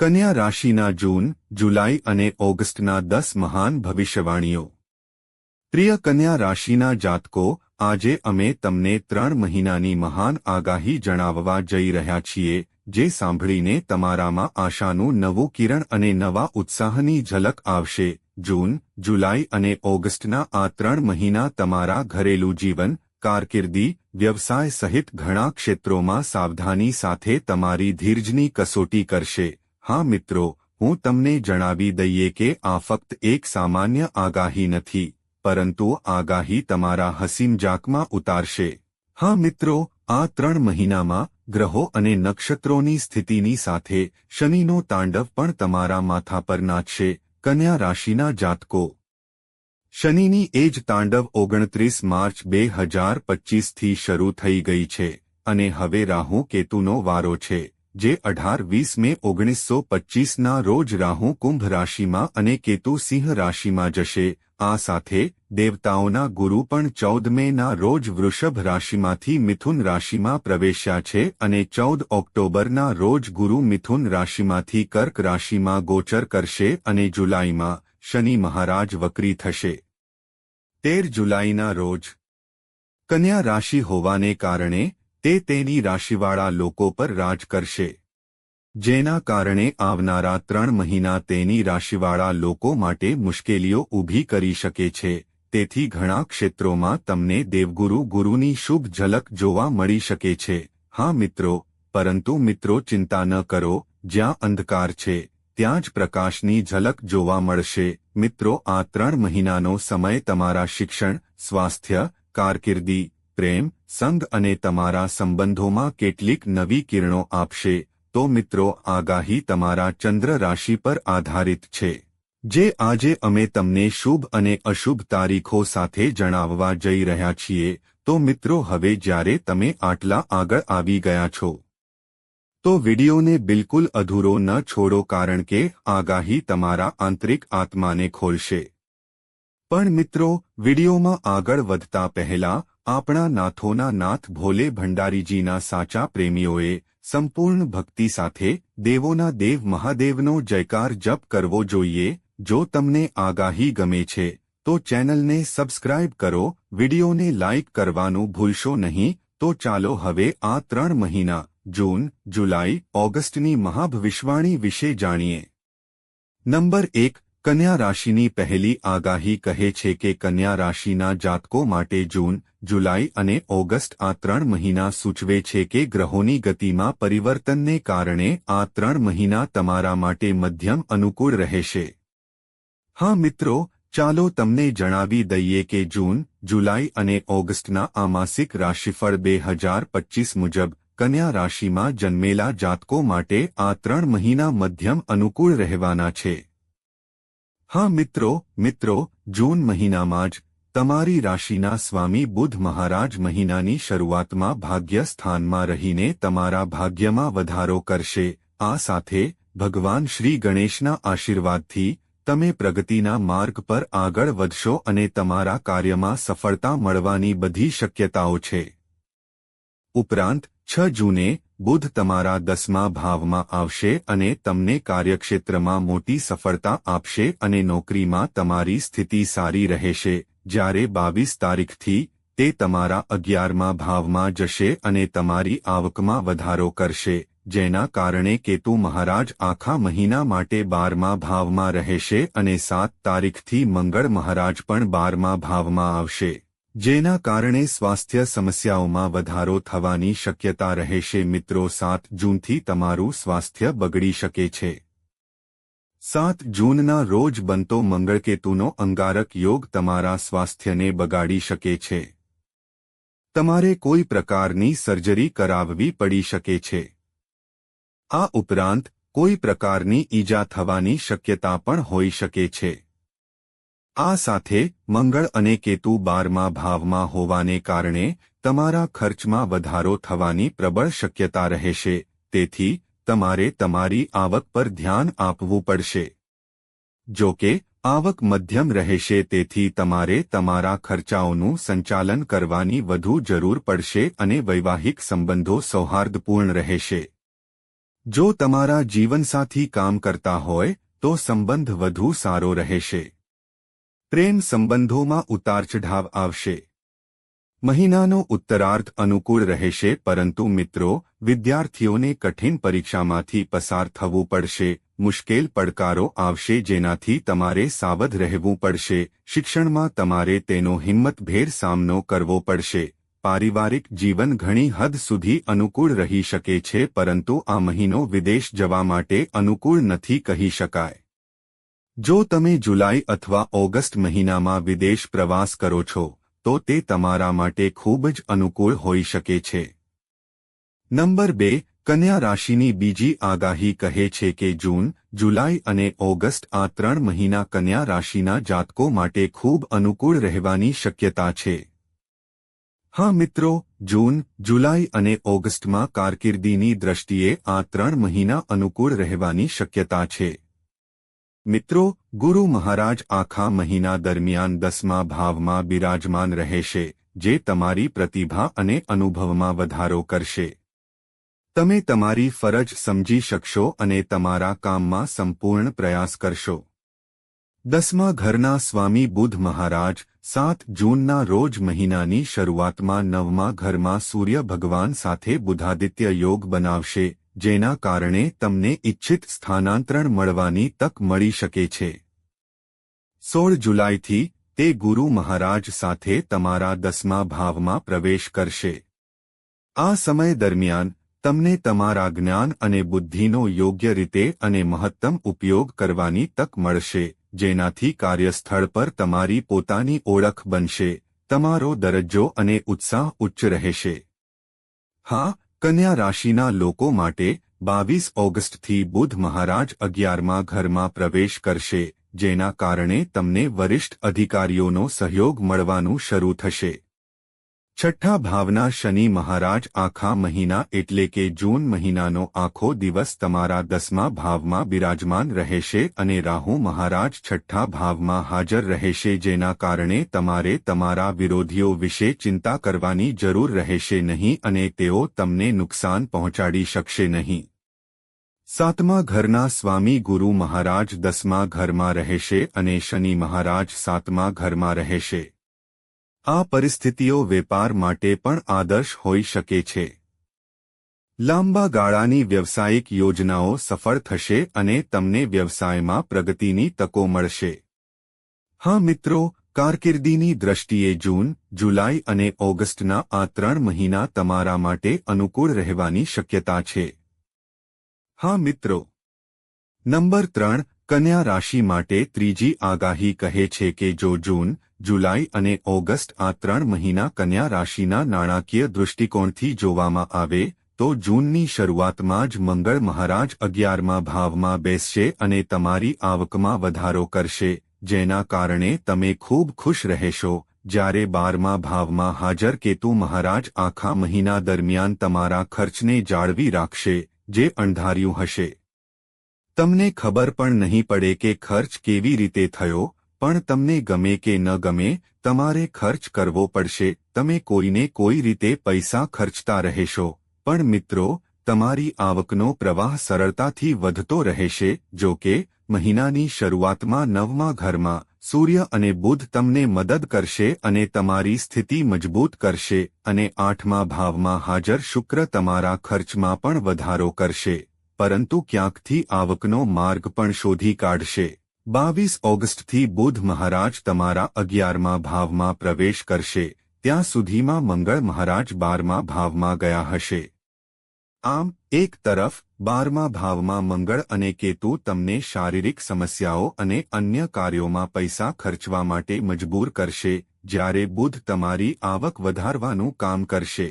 કન્યા રાશિના જૂન, જુલાઈ અને ઓગસ્ટના દસ મહાન ભવિષ્યવાણીઓ. પ્રિય કન્યા રાશિના જાતકો, આજે અમે તમને ત્રણ મહિનાની મહાન આગાહી જણાવવા જઈ રહ્યા છીએ, જે સાંભળીને તમારામાં આશાનું નવું કિરણ અને નવા ઉત્સાહની ઝલક આવશે. જૂન, જુલાઈ અને ઓગસ્ટના આ ત્રણ મહિના તમારા ઘરેલું જીવન, કારકિર્દી, વ્યવસાય સહિત ઘણા ક્ષેત્રોમાં સાવધાની સાથે તમારી ધીરજની કસોટી કરશે. હા મિત્રો, હું તમને જણાવી દઈએ કે આ ફક્ત એક સામાન્ય આગાહી નથી, પરંતુ આગાહી તમારા હસીમજાકમાં ઉતારશે. હા મિત્રો, આ ત્રણ મહિનામાં ગ્રહો અને નક્ષત્રોની સ્થિતિની સાથે શનિનો તાંડવ પણ તમારા માથા પર નાચશે, કન્યા રાશિના જાતકો. શનિની એ જ તાંડવ ઓગણત્રીસ માર્ચ બે હજાર પચ્ચીસથી શરૂ થઈ ગઈ છે, અને હવે રાહુ કેતુનો વારો છે. જે અઢાર વીસ મે ઓગણીસો પચ્ચીસના રોજ રાહુ કુંભ રાશિમાં અને કેતુ સિંહ રાશિમાં જશે. આ સાથે દેવતાઓના ગુરુ પણ ચૌદ મેના રોજ વૃષભ રાશિમાંથી મિથુન રાશિમાં પ્રવેશ્યા છે અને ચૌદ ઓક્ટોબરના રોજ ગુરુ મિથુન રાશિમાંથી કર્ક રાશિમાં ગોચર કરશે અને જુલાઈમાં શનિ મહારાજ વક્રી થશે. તેર જુલાઈના રોજ કન્યા રાશિ હોવાને કારણે તે તેની રાશિવાળા લોકો પર રાજ કરશે. જેના કારણે આવનારા ત્રણ મહિના તેની રાશિવાળા લોકો માટે મુશ્કેલીઓ ઊભી કરી શકે છે. તેથી ઘણા ક્ષેત્રોમાં તમને દેવગુરુ ગુરુની શુભ ઝલક જોવા મળી શકે છે. હા મિત્રો, પરંતુ મિત્રો ચિંતા ન કરો, જ્યાં અંધકાર છે, ત્યાં જ પ્રકાશની ઝલક જોવા મળશે. મિત્રો, આ ત્રણ મહિનાનો સમય તમારા શિક્ષણ, સ્વાસ્થ્ય, કારકિર્દી પ્રેમ, સંગ અને તમારા સંબંધોમાં કેટલીક નવી કિરણો આપશે, તો મિત્રો, આગાહી તમારા ચંદ્ર રાશિ પર આધારિત છે. જે આજે અમે તમને શુભ અને અશુભ તારીખો સાથે જણાવવા જઈ રહ્યા છીએ, તો મિત્રો, હવે જ્યારે તમે આટલા આગળ આવી ગયા છો, તો વિડિયોને બિલકુલ અધૂરો ન છોડો કારણ કે આગાહી તમારા આંતરિક આત્માને ખોલશે. પણ મિત્રો, વિડિયોમાં આગળ વધતા પહેલા આપણા નાથોના નાથ ભોલે ભંડારીજીના સાચા પ્રેમીઓએ સંપૂર્ણ ભક્તિ સાથે દેવોના દેવ મહાદેવનો જયકાર જપ કરવો જોઈએ. જો તમને આગાહી ગમે છે, તો ચેનલને સબસ્ક્રાઇબ કરો, વિડિયોને લાઇક કરવાનું ભૂલશો નહીં. તો ચાલો હવે આ ત્રણ મહિના, જૂન, જુલાઈ, ઓગસ્ટની મહાભવિષ્વાણી વિશે જાણીએ. નંબર એક કન્યા રાશિની પહેલી આગાહી કહે છે કે કન્યા રાશિના જાતકો માટે જૂન, જુલાઈ અને ઓગસ્ટ આ ત્રણ મહિના સૂચવે છે કે ગ્રહોની ગતિમાં પરિવર્તનને કારણે આ ત્રણ મહિના તમારા માટે મધ્યમ અનુકૂળ રહેશે. હા મિત્રો, ચાલો તમને જણાવી દઈએ કે જૂન, જુલાઈ અને ઓગસ્ટના આ માસિક રાશિફળ બે હજાર પચ્ચીસ મુજબ કન્યા રાશિમાં જન્મેલા જાતકો માટે આ ત્રણ મહિના મધ્યમ અનુકૂળ રહેવાના છે. હા મિત્રો મિત્રો, જૂન મહિનામાં જ તમારી રાશિના સ્વામી બુધ મહારાજ મહિનાની શરૂઆતમાં ભાગ્ય સ્થાનમાં રહીને તમારા ભાગ્યમાં વધારો કરશે. આ સાથે ભગવાન શ્રી ગણેશના આશીર્વાદથી તમે પ્રગતિના માર્ગ પર આગળ વધશો અને તમારા કાર્યમાં સફળતા મળવાની બધી શક્યતાઓ છે. ઉપરાંત છ જૂને બુધ તમારા દસમા ભાવમાં આવશે અને તમને કાર્યક્ષેત્રમાં મોટી સફળતા આપશે અને નોકરીમાં તમારી સ્થિતિ સારી રહેશે. જ્યારે બાવીસ તારીખથી તે તમારા અગિયારમા ભાવમાં જશે અને તમારી આવકમાં વધારો કરશે, જેના કારણે કેતુ મહારાજ આખા મહિના માટે બારમા ભાવમાં રહેશે અને સાત તારીખથી મંગળ મહારાજ પણ બારમા ભાવમાં આવશે. જેના કારણે સ્વાસ્થ્ય સમસ્યાઓમાં વધારો થવાની શક્યતા રહેશે મિત્રો, સાત જૂનથી તમારું સ્વાસ્થ્ય બગડી શકે છે. સાત જૂનના રોજ બનતો મંગળકેતુનો અંગારક યોગ તમારા સ્વાસ્થ્યને બગાડી શકે છે. તમારે કોઈ પ્રકારની સર્જરી કરાવવી પડી શકે છે. આ ઉપરાંત કોઈ પ્રકારની ઈજા થવાની શક્યતા પણ હોઈ શકે છે. આ સાથે મંગળ અને કેતુ બારમા ભાવમાં હોવાને કારણે તમારા ખર્ચમાં વધારો થવાની પ્રબળ શક્યતા રહેશે, તેથી તમારે તમારી આવક પર ધ્યાન આપવું પડશે. જો કે, આવક મધ્યમ રહેશે તેથી તમારે તમારા ખર્ચાઓનું સંચાલન કરવાની વધુ જરૂર પડશે અને વૈવાહિક સંબંધો સૌહાર્દપૂર્ણ રહેશે. જો તમારા જીવનસાથી કામ કરતા હોય, તો સંબંધ વધુ સારો રહેશે. પ્રેમ સંબંધોમાં ઉતારચઢાવ આવશે. મહિનાનો ઉત્તરાર્ધ અનુકૂળ રહેશે, પરંતુ મિત્રો, વિદ્યાર્થીઓને કઠિન પરીક્ષામાંથી પસાર થવું પડશે, મુશ્કેલ પડકારો આવશે જેનાથી તમારે સાવધ રહેવું પડશે, શિક્ષણમાં તમારે તેનો હિંમતભેર સામનો કરવો પડશે. પારિવારિક જીવન ઘણી હદ સુધી અનુકૂળ રહી શકે છે, પરંતુ આ મહિનો વિદેશ જવા માટે અનુકૂળ નથી કહી શકાય. જો તમે જુલાઈ અથવા ઓગસ્ટ મહિનામાં વિદેશ પ્રવાસ કરો છો, તો તે તમારા માટે ખૂબ જ અનુકૂળ હોઈ શકે છે. નંબર બે, કન્યા રાશિની બીજી આગાહી કહે છે કે જૂન, જુલાઈ અને ઓગસ્ટ આ ત્રણ મહિના કન્યા રાશિના જાતકો માટે ખૂબ અનુકૂળ રહેવાની શક્યતા છે. હા મિત્રો, જૂન, જુલાઈ અને ઓગસ્ટમાં કારકિર્દીની દ્રષ્ટિએ આ ત્રણ મહિના અનુકૂળ રહેવાની શક્યતા છે. મિત્રો, ગુરુ મહારાજ આખા મહિના દરમિયાન દસમા ભાવમાં બિરાજમાન રહેશે, જે તમારી પ્રતિભા અને અનુભવમાં વધારો કરશે. તમે તમારી ફરજ સમજી શકશો અને તમારા કામમાં સંપૂર્ણ પ્રયાસ કરશો. દસમા ઘરના સ્વામી બુધ મહારાજ, સાત જૂનના રોજ મહિનાની શરૂઆતમાં નવમા ઘરમાં સૂર્ય ભગવાન સાથે બુધાદિત્ય યોગ બનાવશે જેના કારણે તમને ઇચ્છિત સ્થાનાંતરણ મળવાની તક મળી શકે છે. સોળ જુલાઈથી તે ગુરુ મહારાજ સાથે તમારા દસમા ભાવમાં પ્રવેશ કરશે. આ સમય દરમિયાન તમને તમારા જ્ઞાન અને બુદ્ધિનો યોગ્ય રીતે અને મહત્તમ ઉપયોગ કરવાની તક મળશે, જેનાથી કાર્યસ્થળ પર તમારી પોતાની ઓળખ બનશે, તમારો દરજ્જો અને ઉત્સાહ ઉચ્ચ રહેશે. હા કન્યા રાશિના લોકો માટે બાવીસ ઓગસ્ટથી બુધ મહારાજ અગિયારમાં ઘરમાં પ્રવેશ કરશે, જેના કારણે તમને વરિષ્ઠ અધિકારીઓનો સહયોગ મળવાનું શરૂ થશે. છઠ્ઠા ભાવના શનિ મહારાજ આખા મહિના એટલે કે જૂન મહિનાનો આખો દિવસ તમારા દસમા ભાવમાં બિરાજમાન રહેશે અને રાહુ મહારાજ છઠ્ઠા ભાવમાં હાજર રહેશે જેના કારણે તમારે તમારા વિરોધીઓ વિશે ચિંતા કરવાની જરૂર રહેશે નહીં અને તેઓ તમને નુકસાન પહોંચાડી શકશે નહીં. સાતમા ઘરના સ્વામી ગુરુ મહારાજ દસમા ઘરમાં રહેશે અને શનિ મહારાજ સાતમા ઘરમાં રહેશે. આ પરિસ્થિતિઓ વેપાર માટે પણ આદર્શ હોઈ શકે છે. લાંબા ગાળાની વ્યવસાયિક યોજનાઓ સફળ થશે અને તમને વ્યવસાયમાં પ્રગતિની તકો મળશે. હા મિત્રો, કારકિર્દીની દ્રષ્ટિએ જૂન, જુલાઈ અને ઓગસ્ટના આ ત્રણ મહિના તમારા માટે અનુકૂળ રહેવાની શક્યતા છે. હા મિત્રો. નંબર ત્રણ, કન્યા રાશિ માટે ત્રીજી આગાહી કહે છે કે જો જૂન જુલાઈ અને ઓગસ્ટ આ ત્રણ મહિના કન્યા રાશિના નાણાકીય દૃષ્ટિકોણથી જોવામાં આવે, તો જૂનની શરૂઆતમાં જ મંગળ મહારાજ અગિયારમાં ભાવમાં બેસશે અને તમારી આવકમાં વધારો કરશે, જેના કારણે તમે ખૂબ ખુશ રહેશો. જ્યારે બારમા ભાવમાં હાજર કેતુ મહારાજ આખા મહિના દરમિયાન તમારા ખર્ચને જાળવી રાખશે, જે અણધાર્યું હશે. તમને ખબર પણ નહીં પડે કે ખર્ચ કેવી રીતે થયો પણ તમને ગમે કે ન ગમે, તમારે ખર્ચ કરવો પડશે. તમે કોઈને કોઈ રીતે પૈસા ખર્ચતા રહેશો. પણ મિત્રો, તમારી આવકનો પ્રવાહ સરળતાથી વધતો રહેશે. જો કે, મહિનાની શરૂઆતમાં નવમા ઘરમાં, સૂર્ય અને બુધ તમને મદદ કરશે અને તમારી સ્થિતિ મજબૂત કરશે અને આઠમા ભાવમાં હાજર શુક્ર તમારા ખર્ચમાં પણ વધારો કરશે. પરંતુ ક્યાંકથી આવકનો માર્ગ પણ શોધી કાઢશે. બાવીસ ઓગસ્ટથી બુધ મહારાજ તમારા અગિયારમા ભાવમાં પ્રવેશ કરશે, ત્યાં સુધીમાં મંગળ મહારાજ બારમા ભાવમાં ગયા હશે. આમ, એક તરફ, બારમા ભાવમાં મંગળ અને કેતુ તમને શારીરિક સમસ્યાઓ અને અન્ય કાર્યોમાં પૈસા ખર્ચવા માટે મજબૂર કરશે, જ્યારે બુધ તમારી આવક વધારવાનું કામ કરશે.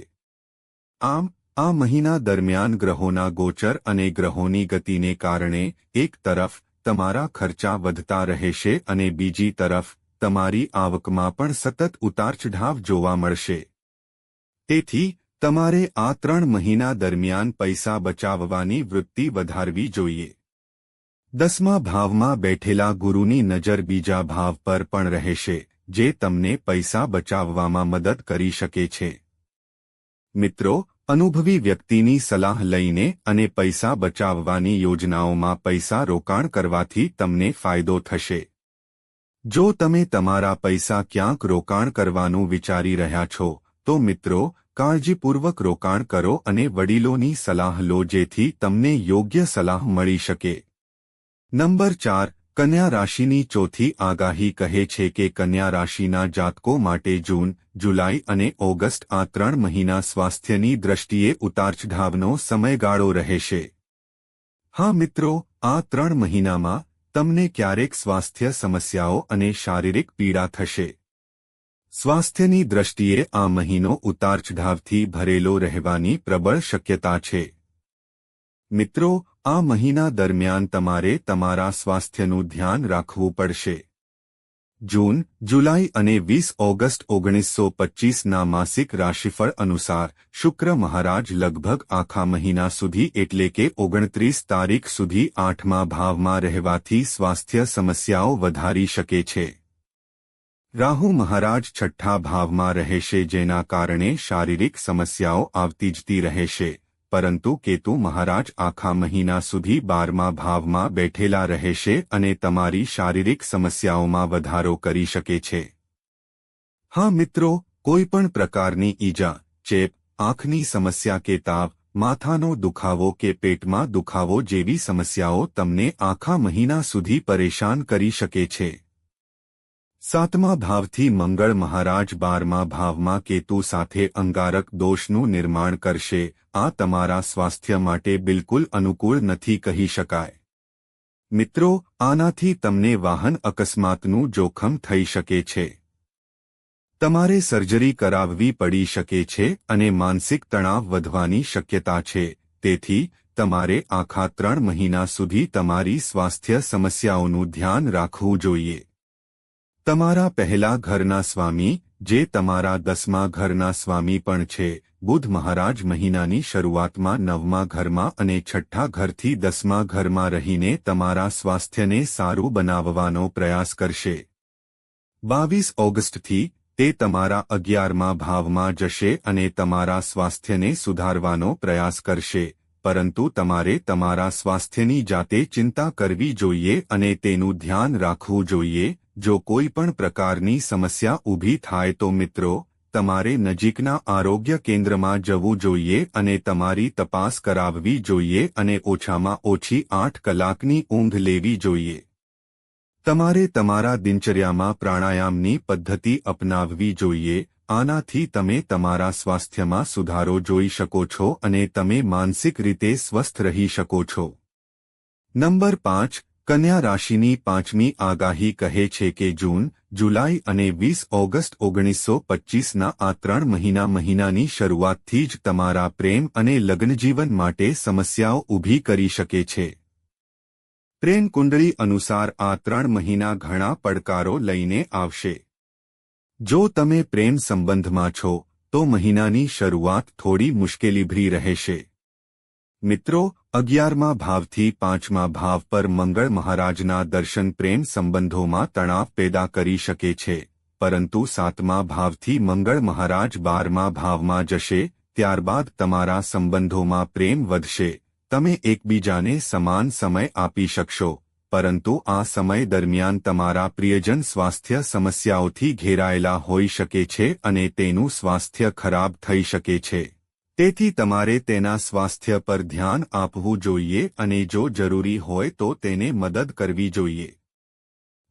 આમ, આ મહિના દરમિયાન ગ્રહોના ગોચર અને ગ્રહોની ગતિને કારણે, એક તરફ તમારા ખર્ચા વધતા રહેશે અને બીજી તરફ, તમારી આવકમાં પણ સતત ઉતારચઢાવ જોવા મળશે. તેથી, તમારે આ ત્રણ મહિના દરમિયાન પૈસા બચાવવાની વૃત્તિ વધારવી જોઈએ. દસમા ભાવમાં બેઠેલા ગુરુની નજર બીજા ભાવ પર પણ રહેશે, જે તમને પૈસા બચાવવામાં મદદ કરી શકે છે. મિત્રો અનુભવી વ્યક્તિની સલાહ લઈને અને પૈસા બચાવવાની યોજનાઓમાં પૈસા રોકાણ કરવાથી તમને ફાયદો થશે. જો તમે તમારા પૈસા ક્યાંક રોકાણ કરવાનું વિચારી રહ્યા છો, તો મિત્રો, કાળજીપૂર્વક રોકાણ કરો અને વડીલોની સલાહ લો જેથી તમને યોગ્ય સલાહ મળી શકે. નંબર ચાર, કન્યા રાશિની ચોથી આગાહી કહે છે કે કન્યા રાશિના જાતકો માટે જૂન જુલાઈ અને ઓગસ્ટ આ ત્રણ મહિના સ્વાસ્થ્યની દ્રષ્ટિએ ઉતારચઢાવનો સમયગાળો રહેશે. હા મિત્રો, આ ત્રણ મહિનામાં તમને ક્યારેક સ્વાસ્થ્ય સમસ્યાઓ અને શારીરિક પીડા થશે. સ્વાસ્થ્યની દ્રષ્ટિએ આ મહિનો ઉતારચઢાવથી ભરેલો રહેવાની પ્રબળ શક્યતા છે. મિત્રો, આ મહિના દરમિયાન તમારે તમારા સ્વાસ્થ્યનું ધ્યાન રાખવું પડશે. જૂન, જુલાઈ અને વીસ ઓગસ્ટ ઓગણીસો પચ્ચીસના માસિક રાશિફળ અનુસાર શુક્ર મહારાજ લગભગ આખા મહિના સુધી એટલે કે ઓગણત્રીસ તારીખ સુધી આઠમા ભાવમાં રહેવાથી સ્વાસ્થ્ય સમસ્યાઓ વધારી શકે છે. રાહુ મહારાજ છઠ્ઠા ભાવમાં રહેશે જેના કારણે શારીરિક સમસ્યાઓ આવતી જતી રહેશે. પરંતુ કેતુ મહારાજ આખા મહિના સુધી બારમા ભાવમાં બેઠેલા રહેશે અને તમારી શારીરિક સમસ્યાઓમાં વધારો કરી શકે છે. હા મિત્રો કોઈપણ પ્રકારની ઈજા, ચેપ, આંખની સમસ્યા કે તાવ, માથાનો દુખાવો કે પેટમાં દુખાવો જેવી સમસ્યાઓ તમને આખા મહિના સુધી પરેશાન કરી શકે છે. સાતમા ભાવથી મંગળ મહારાજ બારમા ભાવમાં કેતુ સાથે અંગારક દોષનું નિર્માણ કરશે આ તમારા સ્વાસ્થ્ય માટે બિલકુલ અનુકૂળ નથી કહી શકાય. મિત્રો, આનાથી તમને વાહન અકસ્માતનું જોખમ થઈ શકે છે. તમારે સર્જરી કરાવવી પડી શકે છે અને માનસિક તણાવ વધવાની શક્યતા છે. તેથી, તમારે આખા ત્રણ મહિના સુધી તમારી સ્વાસ્થ્ય સમસ્યાઓનું ધ્યાન રાખવું જોઈએ. તમારા પહેલા ઘરના સ્વામી, જે તમારા દસમા ઘરના સ્વામી પણ છે બુધ મહારાજ મહિનાની શરૂઆતમાં નવમા ઘરમાં અને છઠ્ઠા ઘરથી દસમા ઘરમાં રહીને તમારા સ્વાસ્થ્યને સારું બનાવવાનો પ્રયાસ કરશે. બાવીસ ઓગસ્ટથી તે તમારા અગિયારમા ભાવમાં જશે અને તમારા સ્વાસ્થ્યને સુધારવાનો પ્રયાસ કરશે, પરંતુ તમારે તમારા સ્વાસ્થ્યની જાતે ચિંતા કરવી જોઈએ અને તેનું ધ્યાન રાખવું જોઈએ. જો કોઈ પણ પ્રકારની સમસ્યા ઊભી થાય તો મિત્રો તમારે નજીકના આરોગ્ય કેન્દ્રમાં જવું જોઈએ અને તમારી તપાસ કરાવવી જોઈએ અને ઓછામાં ઓછી આઠ કલાકની ઊંઘ લેવી જોઈએ. તમારે તમારા દિનચર્યામાં પ્રાણાયામની પદ્ધતિ અપનાવવી જોઈએ. આનાથી તમે તમારા સ્વાસ્થ્યમાં સુધારો જોઈ શકો છો અને તમે માનસિક રીતે સ્વસ્થ રહી શકો છો. નંબર પાંચ કન્યા રાશિની પાંચમી આગાહી કહે છે કે જૂન, જુલાઈ અને વીસ ઓગસ્ટ ઓગણીસો પચ્ચીસના આ ત્રણ મહિના મહિનાની શરૂઆતથી જ તમારા પ્રેમ અને લગ્નજીવન માટે સમસ્યાઓ ઊભી કરી શકે છે. પ્રેમ કુંડળી અનુસાર આ ત્રણ મહિના ઘણા પડકારો લઈને આવશે. જો તમે પ્રેમ સંબંધમાં છો, તો મહિનાની શરૂઆત થોડી મુશ્કેલીભરી રહેશે. મિત્રો, અગિયારમા ભાવથી પાંચમા ભાવ પર મંગળ મહારાજના દર્શન પ્રેમ સંબંધોમાં તણાવ પેદા કરી શકે છે, પરંતુ સાતમા ભાવથી મંગળ મહારાજ બારમા ભાવમાં જશે, ત્યારબાદ તમારા સંબંધોમાં પ્રેમ વધશે, તમે એકબીજાને સમાન સમય આપી શકશો, પરંતુ આ સમય દરમિયાન તમારા પ્રિયજન સ્વાસ્થ્ય સમસ્યાઓથી ઘેરાયેલા હોઈ શકે છે અને તેનું સ્વાસ્થ્ય ખરાબ થઈ શકે છે. તેથી તમારે તેના સ્વાસ્થ્ય પર ધ્યાન આપવું જોઈએ અને જો જરૂરી હોય તો તેને મદદ કરવી જોઈએ.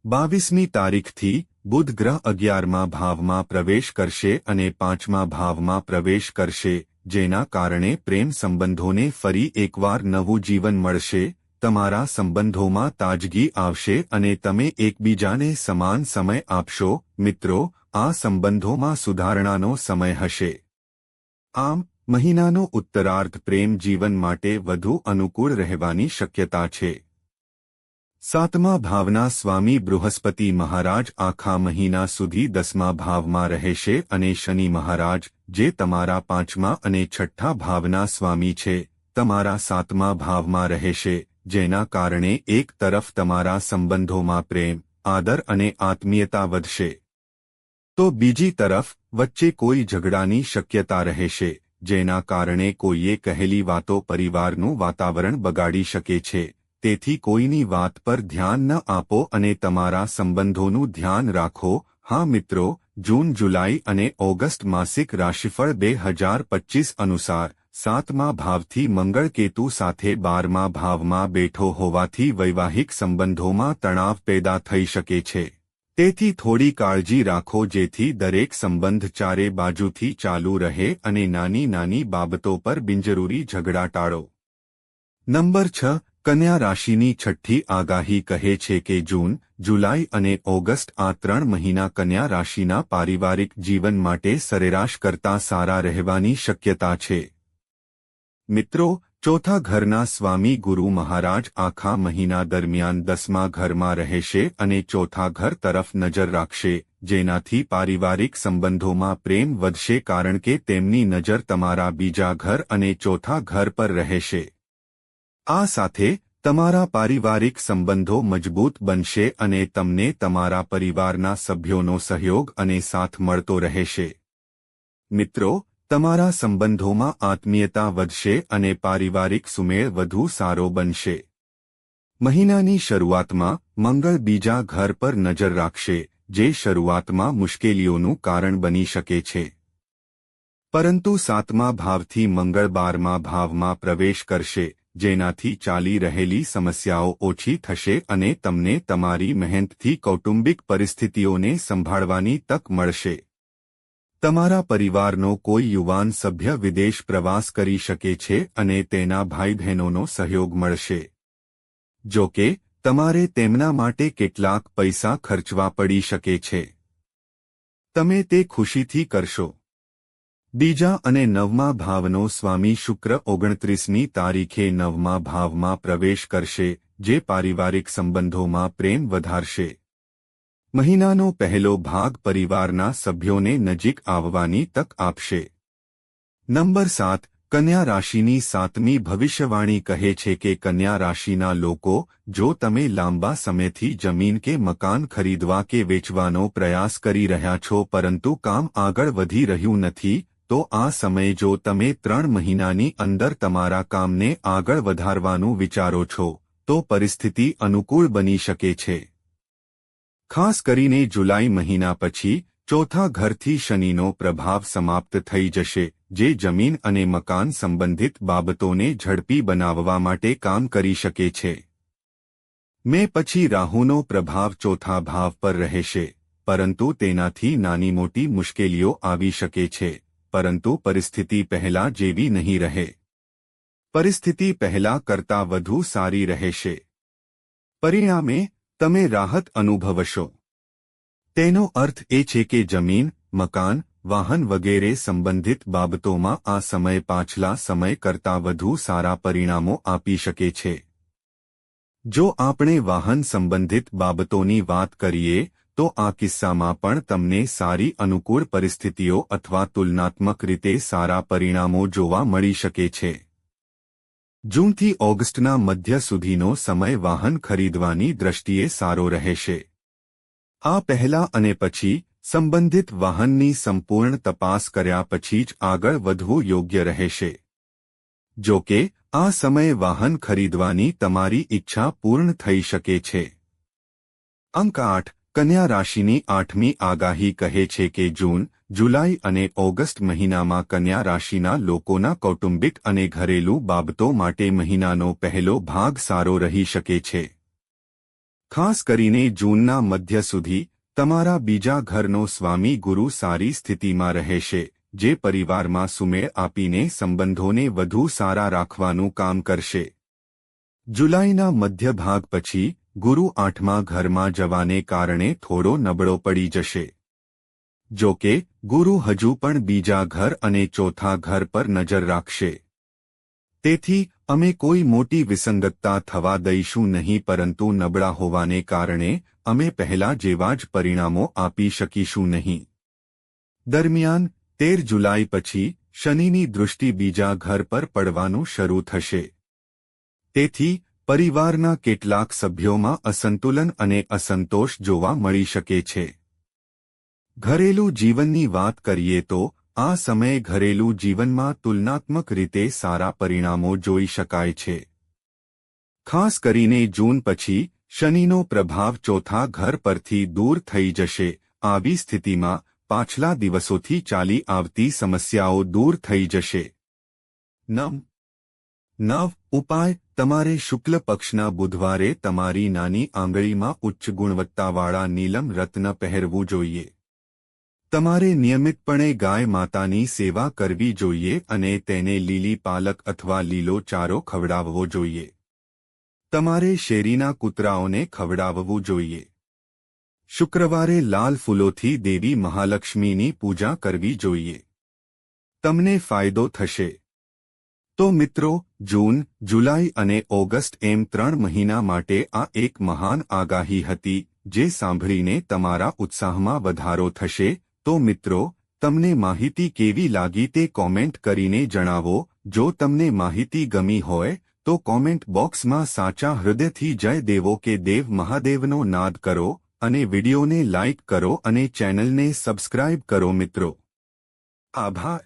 બાવીસમી તારીખથી બુધ ગ્રહ અગિયારમાં ભાવમાં પ્રવેશ કરશે અને પાંચમા ભાવમાં પ્રવેશ કરશે, જેના કારણે પ્રેમ સંબંધોને ફરી એકવાર નવું જીવન મળશે, તમારા સંબંધોમાં તાજગી આવશે અને તમે એકબીજાને સમાન સમય આપશો, મિત્રો, આ સંબંધોમાં સુધારણાનો સમય હશે. આમ મહિનાનો ઉત્તરાર્ધ પ્રેમ જીવન માટે વધુ અનુકૂળ રહેવાની શક્યતા છે. સાતમા ભાવના સ્વામી બૃહસ્પતિ મહારાજ આખા મહિના સુધી દસમા ભાવમાં રહેશે અને શનિ મહારાજ, જે તમારા પાંચમા અને છઠ્ઠા ભાવના સ્વામી છે, તમારા સાતમા ભાવમાં રહેશે, જેના કારણે એક તરફ તમારા સંબંધોમાં પ્રેમ, આદર અને આત્મીયતા વધશે. તો બીજી તરફ વચ્ચે કોઈ ઝઘડાની શક્યતા રહેશે. જેના કારણે કોઈએ કહેલી વાતો પરિવારનું વાતાવરણ બગાડી શકે છે. તેથી કોઈની વાત પર ધ્યાન ન આપો અને તમારા સંબંધોનું ધ્યાન રાખો. હા મિત્રો, જૂન, જુલાઈ અને ઓગસ્ટ માસિક રાશિફળ બે હજાર પચીસ અનુસાર સાતમા ભાવથી મંગળ કેતુ સાથે બારમા ભાવમાં બેઠો હોવાથી વૈવાહિક સંબંધોમાં તણાવ પેદા થઈ શકે છે. તેથી થોડી કાળજી રાખો જેથી દરેક સંબંધ ચારે બાજુથી ચાલુ રહે અને નાની નાની બાબતો પર બિનજરૂરી ઝઘડા ટાળો. નંબર છ, કન્યા રાશિની છઠ્ઠી આગાહી કહે છે કે જૂન, જુલાઈ અને ઓગસ્ટ આ ત્રણ મહિના કન્યા રાશિના પારિવારિક જીવન માટે સરેરાશ કરતા સારા રહેવાની શક્યતા છે. મિત્રો ચોથા ઘરના સ્વામી ગુરુ મહારાજ આખા મહિના દરમિયાન દસમા ઘરમાં રહેશે અને ચોથા ઘર તરફ નજર રાખશે, જેનાથી પારિવારિક સંબંધોમાં પ્રેમ વધશે કારણ કે તેમની નજર તમારા બીજા ઘર અને ચોથા ઘર પર રહેશે. આ સાથે, તમારા પારિવારિક સંબંધો મજબૂત બનશે અને તમને તમારા પરિવારના સભ્યોનો સહયોગ અને સાથ મળતો રહેશે. મિત્રો તમારા સંબંધોમાં આત્મીયતા વધશે અને પારિવારિક સુમેળ વધુ સારો બનશે. મહિનાની શરૂઆતમાં મંગળ બીજા ઘર પર નજર રાખશે, જે શરૂઆતમાં મુશ્કેલીઓનું કારણ બની શકે છે. પરંતુ સાતમા ભાવથી મંગળ બારમા ભાવમાં પ્રવેશ કરશે, જેનાથી ચાલી રહેલી સમસ્યાઓ ઓછી થશે અને તમને તમારી મહેનતથી કૌટુંબિક પરિસ્થિતિઓને સંભાળવાની તક મળશે. તમારા પરિવારનો કોઈ યુવાન સભ્ય વિદેશ પ્રવાસ કરી શકે છે અને તેના ભાઈ બહેનોનો સહયોગ મળશે. જો કે, તમારે તેમના માટે કેટલાક પૈસા ખર્ચવા પડી શકે છે. તમે તે ખુશીથી કરશો. બીજા અને નવમા ભાવનો સ્વામી શુક્ર ઓગણત્રીસની તારીખે નવમા ભાવમાં પ્રવેશ કરશે, જે પારિવારિક સંબંધોમાં પ્રેમ વધારશે. મહિનાનો પહેલો ભાગ પરિવારના સભ્યોને નજીક આવવાની તક આપશે. નંબર સાત, કન્યા રાશિની સાતમી ભવિષ્યવાણી કહે છે કે કન્યા રાશિના લોકો, જો તમે લાંબા સમયથી જમીન કે મકાન ખરીદવા કે વેચવાનો પ્રયાસ કરી રહ્યા છો પરંતુ કામ આગળ વધી રહ્યું નથી, તો આ સમયે જો તમે ત્રણ મહિનાની અંદર તમારા કામને આગળ વધારવાનું વિચારો છો, તો પરિસ્થિતિ અનુકૂળ બની શકે છે. ખાસ કરીને જુલાઈ મહિના પછી, ચોથા ઘરથી શનિનો પ્રભાવ સમાપ્ત થઈ જશે, જે જમીન અને મકાન સંબંધિત બાબતોને ઝડપી બનાવવા માટે કામ કરી શકે છે. મે પછી રાહુનો પ્રભાવ ચોથા ભાવ પર રહેશે, પરંતુ તેનાથી નાની મોટી મુશ્કેલીઓ આવી શકે છે, પરંતુ પરિસ્થિતિ પહેલા જેવી નહીં રહે. પરિસ્થિતિ પહેલા કરતાં વધુ સારી રહેશે. પરિણામે તમે રાહત અનુભવશો. તેનો અર્થ એ છે કે જમીન, મકાન, વાહન વગેરે સંબંધિત બાબતોમાં આ સમય પાછલા સમય કરતાં વધુ સારા પરિણામો આપી શકે છે. જો આપણે વાહન સંબંધિત બાબતોની વાત કરીએ, તો આ કિસ્સામાં પણ તમને સારી અનુકૂળ પરિસ્થિતિઓ અથવા તુલનાત્મક રીતે સારા પરિણામો જોવા મળી શકે છે. જૂનથી ઓગસ્ટના મધ્ય સુધીનો સમય વાહન ખરીદવાની દ્રષ્ટિએ સારો રહેશે. આ પહેલા અને પછી સંબંધિત વાહનની સંપૂર્ણ તપાસ કર્યા પછી જ આગળ વધવું યોગ્ય રહેશે. જો કે, આ સમયે વાહન ખરીદવાની તમારી ઈચ્છા પૂર્ણ થઈ શકે છે. અંક આઠ, કન્યા રાશિની આઠમી આગાહી કહે છે કે જૂન જુલાઈ અને ઓગસ્ટ મહિનામાં કન્યા રાશિના લોકોના કૌટુંબિક અને ઘરેલું બાબતો માટે મહિનાનો પહેલો ભાગ સારો રહી શકે છે. ખાસ કરીને જૂનના મધ્ય સુધી તમારા બીજા ઘરનો સ્વામી ગુરુ સારી સ્થિતિમાં રહેશે, જે પરિવારમાં સુમેળ આપીને સંબંધોને વધુ સારા રાખવાનું કામ કરશે. જુલાઈના મધ્ય ભાગ પછી ગુરુ આઠમા ઘરમાં જવાને કારણે થોડો નબળો પડી જશે. જો કે, ગુરુ હજુ પણ બીજા ઘર અને ચોથા ઘર પર નજર રાખશે. તેથી, અમે કોઈ મોટી વિસંગતતા થવા દઈશું નહીં પરંતુ નબળા હોવાને કારણે, અમે પહેલા જેવા જ પરિણામો આપી શકીશું નહીં. દરમિયાન, તેર જુલાઈ પછી, શનિની દૃષ્ટિ બીજા ઘર પર પડવાનું શરૂ થશે. તેથી, પરિવારના કેટલાક સભ્યોમાં અસંતુલન અને અસંતોષ જોવા મળી શકે છે. ઘરેલું જીવનની વાત કરીએ તો, આ સમયે ઘરેલું જીવનમાં તુલનાત્મક રીતે સારા પરિણામો જોઈ શકાય છે. ખાસ કરીને જૂન પછી, શનિનો પ્રભાવ ચોથા ઘર પરથી દૂર થઈ જશે, આવી સ્થિતિમાં પાછલા દિવસોથી ચાલી આવતી સમસ્યાઓ દૂર થઈ જશે. નવ. નવ ઉપાય, તમારે શુક્લ પક્ષના બુધવારે તમારી નાની આંગળીમાં ઉચ્ચ ગુણવત્તાવાળા નીલમ રત્ન પહેરવું જોઈએ. તમારે નિયમિતપણે ગાય માતાની સેવા કરવી જોઈએ અને તેને લીલી પાલક અથવા લીલો ચારો ખવડાવવો જોઈએ. તમારે શેરીના કૂતરાઓને ખવડાવવું જોઈએ. શુક્રવારે લાલ ફૂલોથી દેવી મહાલક્ષ્મીની પૂજા કરવી જોઈએ. તમને ફાયદો થશે. તો મિત્રો, જૂન, જુલાઈ અને ઓગસ્ટ એમ ત્રણ મહિના માટે આ એક મહાન આગાહી હતી, જે સાંભળીને તમારા ઉત્સાહમાં વધારો થશે તો મિત્રો, તમને માહિતી કેવી લાગી તે કોમેન્ટ કરીને જણાવો. જો તમને માહિતી ગમી હોય, તો કોમેન્ટ બોક્સમાં સાચા હૃદયથી જય દેવો કે દેવ મહાદેવનો નાદ કરો અને વિડિયોને લાઇક કરો અને ચેનલને સબસ્ક્રાઇબ કરો મિત્રો. આભાર.